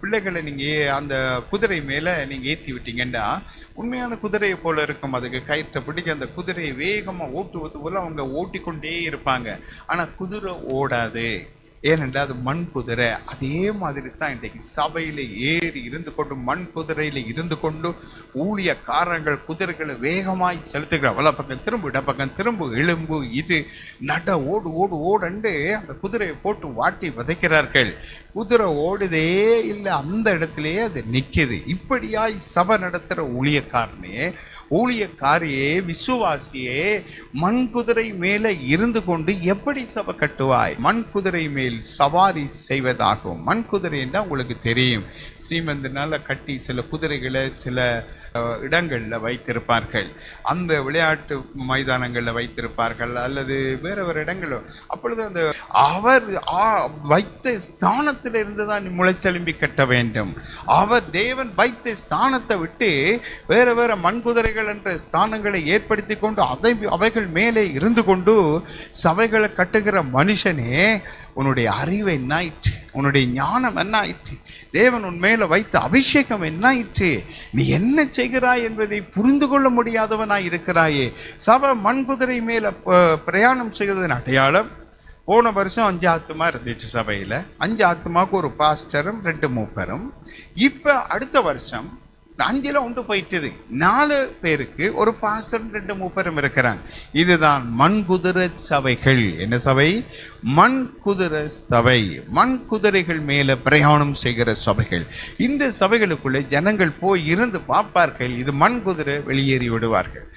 பிள்ளைகளை நீங்கள் அந்த குதிரை மேலே நீங்கள் ஏற்றி விட்டீங்கன்னா உண்மையான குதிரையை போல் இருக்கும். அதுக்கு கயிற்றை பிடிக்க அந்த குதிரையை வேகமாக ஓட்டுவது போல் அவங்க ஓட்டிக்கொண்டே இருப்பாங்க. ஆனால் குதிரை ஓடாது. ஏனென்றால் அது மண் குதிரை. அதே மாதிரி தான் இன்றைக்கு சபையில் ஏறி இருந்து கொண்டு மண் குதிரையில் இருந்து கொண்டு ஊழியக்காரங்கள் குதிரைகளை வேகமாய் செலுத்துகிற வல பக்கம் திரும்ப இட பக்கம் திரும்ப எலும்பு இது நட ஓடு ஓடு ஓடண்டு அந்த குதிரையை போட்டு வாட்டி விதைக்கிறார்கள். குதிரை ஓடுதே இல்லை அந்த இடத்துலையே அது நிற்கிது இப்படியாய் சபை நடத்துகிற ஊழியக்காரனே ஊழியக்காரியே விசுவாசியே மண் குதிரை மேலே இருந்து கொண்டு எப்படி சபை கட்டுவாய்? மண் குதிரை மேல் சவாரி செய்வதாகும் மண் குதிரை என்றால் உங்களுக்கு தெரியும். ஸ்ரீமந்தனால கட்டி சில குதிரைகளை சில இடங்களில் வைத்திருப்பார்கள். அந்த விளையாட்டு மைதானங்களில் வைத்திருப்பார்கள். அல்லது வேற வேறு இடங்களோ அப்பொழுது அந்த அவர் வைத்த ஸ்தானத்தில் இருந்து தான் முளைத்தெலும்பி கட்ட வேண்டும். அவர் தேவன் வைத்த ஸ்தானத்தை விட்டு வேற வேற மண் குதிரைகள் என்ற ஸ்தானங்களை ஏற்படுத்தி கொண்டு அதை அவைகள் மேலே இருந்து கொண்டு சபைகளை கட்டுகிற மனுஷனே உன்னுடைய அறிவு என்ன ஆயிற்று உன்னுடைய ஞானம் என்ன ஆயிற்று தேவன் உன் மேலே வைத்த அபிஷேகம் என்ன ஆயிற்று நீ என்ன செய்கிறாய் என்பதை புரிந்து கொள்ள முடியாதவனாய் இருக்கிறாயே. சபை மண் குதிரை மேலே பிரயாணம் செய்கிறதன் அடையாளம் போன வருஷம் அஞ்சு ஆத்துமா இருந்துச்சு சபையில். அஞ்சு ஆத்துமாவுக்கு ஒரு பாஸ்டரும் ரெண்டு மூப்பரும். இப்போ அடுத்த வருஷம் அஞ்சில் உண்டு போயிட்டுது. நாலு பேருக்கு ஒரு பாஸ்டரும் ரெண்டு மூப்பரும் இருக்கிறாங்க. இதுதான் மண் குதிரை சபைகள். என்ன சபை? மண் குதிரை சபை. மண் குதிரைகள் மேலே பிரயாணம் செய்கிற சபைகள். இந்த சபைகளுக்குள்ளே ஜனங்கள் போய் இருந்து பார்ப்பார்கள். இது மண் குதிரை வெளியேறி விடுவார்கள்.